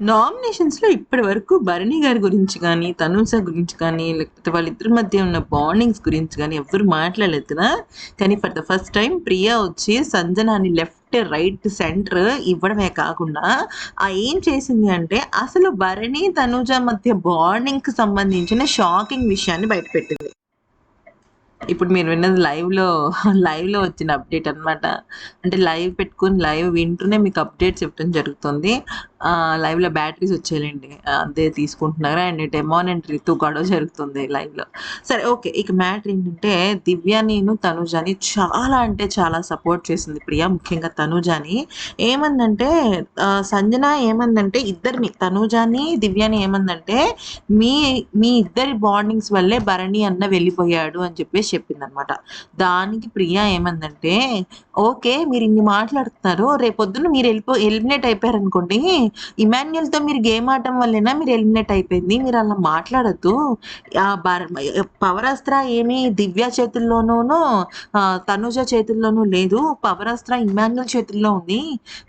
నామినేషన్స్‌లో ఇప్పటి వరకు భరణి గారి గురించి కానీ తనూజ గురించి కానీ, లేకపోతే వాళ్ళిద్దరి మధ్య ఉన్న బాండింగ్స్ గురించి కానీ ఎవ్వరు మాట్లాడలేదు కదా! కానీ for the first time Priya వచ్చి సంజనాని లెఫ్ట్, రైట్, సెంటర్ ఇవ్వడమే కాకుండా ఆ ఏం చేసింది అంటే అసలు భరణి, తనుజ మధ్య బాండింగ్‌కి సంబంధించిన షాకింగ్ విషయాన్ని బయటపెట్టింది. ఇప్పుడు మీరు విన్నది లైవ్‌లో లైవ్‌లో వచ్చిన అప్డేట్ అన్నమాట. అంటే లైవ్ పెట్టుకుని లైవ్ వింటూనే మీకు అప్డేట్ చెప్పడం జరుగుతుంది. లైవ్‌లో బ్యాటరీస్ వచ్చేయాలండి అదే తీసుకుంటున్నారు. అండ్ డెమాన్ అండ్ రితు గొడవ జరుగుతుంది లైవ్‌లో. సరే ఓకే. ఇక మ్యాటర్ ఏంటంటే దివ్యానిను, తనూజని చాలా అంటే చాలా సపోర్ట్ చేసింది ప్రియ. ముఖ్యంగా తనూజని. ఏమందంటే సంజన ఏమందంటే ఇద్దరిని తనుజాని దివ్యాని ఏమందంటే మీ మీ ఇద్దరి బాండింగ్స్ వల్లే భరణి అన్న వెళ్ళిపోయాడు అని చెప్పేసి చెప్పిందనమాట. దానికి ప్రియ ఏమందంటే ఓకే. మీరు ఇన్ని మాట్లాడుతున్నారు. రేపొద్దున మీరు వెళ్ళిపో ఎలిమినేట్ అయిపోయారనుకోండి. ఇమాన్యుయల్‌తో మీరు గేమ్ ఆడటం వల్లేనా మీరు ఎలిమినేట్ అయిపోయింది. మీరు అలా మాట్లాడద్దు పవరాస్త్ర ఏమి దివ్య చేతుల్లోనూ తనుజ చేతుల్లోనూ లేదు. పవరాస్త్ర ఇమాన్యుల్ చేతుల్లో ఉంది.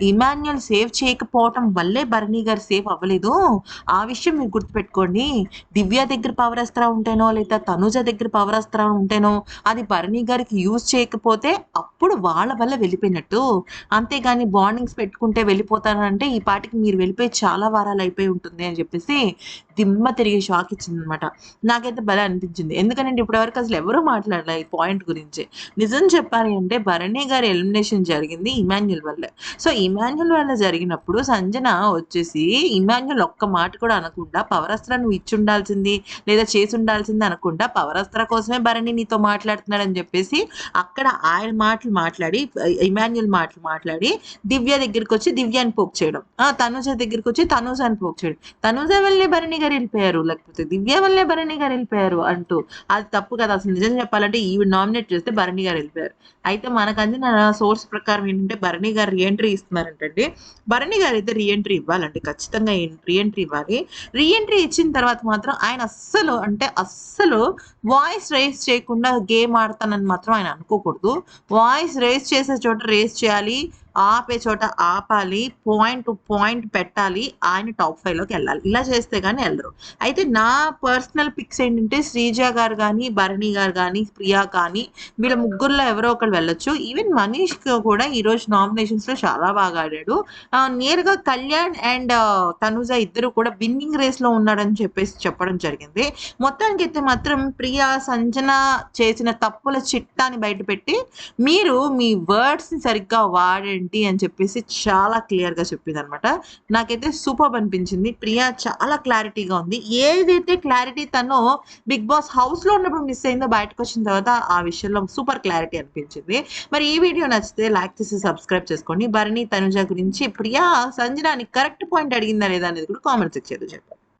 ఇమాన్యుల్ సేవ్ చేయకపోవటం వల్లే భరణి గారు సేవ్ అవ్వలేదు. ఆ విషయం మీరు గుర్తుపెట్టుకోండి. దివ్య దగ్గర పవరాస్త్ర ఉంటేనో లేదా తనుజ దగ్గర పవరాస్త్ర ఉంటేనో అది భరణి గారికి యూజ్ చేయకపోతే అప్పుడు వాళ్ళ వల్ల వెళ్ళిపోయినట్టు. అంతేగాని బాండింగ్స్ పెట్టుకుంటే వెళ్ళిపోతానంటే ఈ పాటికి మీ మీరు వెళ్ళిపోయి చాలా వారాలు అయిపోయి ఉంటుంది అని చెప్పేసి దిమ్మ తిరిగి షాక్ ఇచ్చిందనమాట. నాకైతే భలే అనిపించింది. ఎందుకంటే ఇప్పటివరకు అసలు ఎవరు మాట్లాడలే ఈ పాయింట్ గురించి. నిజం చెప్పాలి అంటే భరణి గారి ఎలిమినేషన్ జరిగింది ఇమాన్యుల్ వల్ల సో ఇమాన్యుల్ వల్ల జరిగినప్పుడు సంజన వచ్చేసి ఇమాన్యుల్ ఒక్క మాట కూడా అనకుండా పవరాస్త్ర నువ్వు ఇచ్చుండాల్సింది లేదా చేసుండాల్సింది అనకుండా పవరాస్త్ర కోసమే భరణి నీతో మాట్లాడుతున్నాడని చెప్పేసి అక్కడ ఆయన మాటలు మాట్లాడి ఇమాన్యుల్ మాటలు మాట్లాడి దివ్య దగ్గరికొచ్చి దివ్యాని పోక్ చేయడం. ఆ! తనుజ దగ్గరికి వచ్చి తనుజ పోక్ చేయడం. తనుజ వల్లే భరణి గారు వెళ్ళిపోయారు లేకపోతే దివ్య వల్లే భరణి గారు వెళ్ళిపోయారు అంటూ. అది తప్పు కదా! అసలు నిజం చెప్పాలంటే ఈవి నామినేట్ చేస్తే భరణి గారు వెళ్ళిపోయారు అయితే మనకు అందిన సోర్స్ ప్రకారం ఏంటంటే Bharani garu re entry ఇస్తున్నారంటండి. Bharani garu re entry ఇవ్వాలండి. ఖచ్చితంగా రీ ఎంట్రీ ఇవ్వాలి. రీ ఎంట్రీ ఇచ్చిన తర్వాత మాత్రం ఆయన అస్సలు అంటే అస్సలు వాయిస్ రేస్ చేయకుండా గేమ్ ఆడతానని మాత్రం ఆయన అనుకోకూడదు. వాయిస్ రేస్ చేసే చోట రేస్ చేయాలి. ఆపే చోట ఆపాలి. పాయింట్ టు పాయింట్ పెట్టాలి. ఆయన టాప్ ఫైవ్లోకి వెళ్ళాలి ఇలా చేస్తే కానీ వెళ్ళరు అయితే నా పర్సనల్ పిక్స్ ఏంటంటే శ్రీజ గారు కానీ భరణి గారు కానీ ప్రియా కానీ వీళ్ళ ముగ్గురులో ఎవరో ఒకరు వెళ్ళొచ్చు. ఈవెన్ మనీష్ కూడా ఈరోజు నామినేషన్స్‌లో చాలా బాగా ఆడాడు. నేరుగా కళ్యాణ్ అండ్ తనుజ ఇద్దరు కూడా విన్నింగ్ రేస్‌లో ఉన్నాడని చెప్పేసి చెప్పడం జరిగింది. మొత్తానికి అయితే మాత్రం ప్రియా సంజన చేసిన తప్పుల చిట్టాని బయటపెట్టి మీరు మీ వర్డ్స్‌ని సరిగ్గా వాడండి అని చెప్పేసి చాలా క్లియర్‌గా చెప్పిందనమాట. నాకైతే సూపర్ అనిపించింది. ప్రియా చాలా క్లారిటీగా ఉంది. ఏదైతే క్లారిటీ తను బిగ్ బాస్ హౌస్‌లో ఉన్నప్పుడు మిస్ అయిందో బయటకొచ్చిన తర్వాత ఆ విషయంలో సూపర్ క్లారిటీ అనిపించింది. మరి ఈ వీడియో నచ్చితే లైక్ చేసి సబ్స్క్రైబ్ చేసుకోండి. భరణి, తనుజ గురించి ప్రియా సంజనని కరెక్ట్ పాయింట్ అడిగిందా లేదా అనేది కూడా కామెంట్ సెక్షన్‌లో చెప్పండి.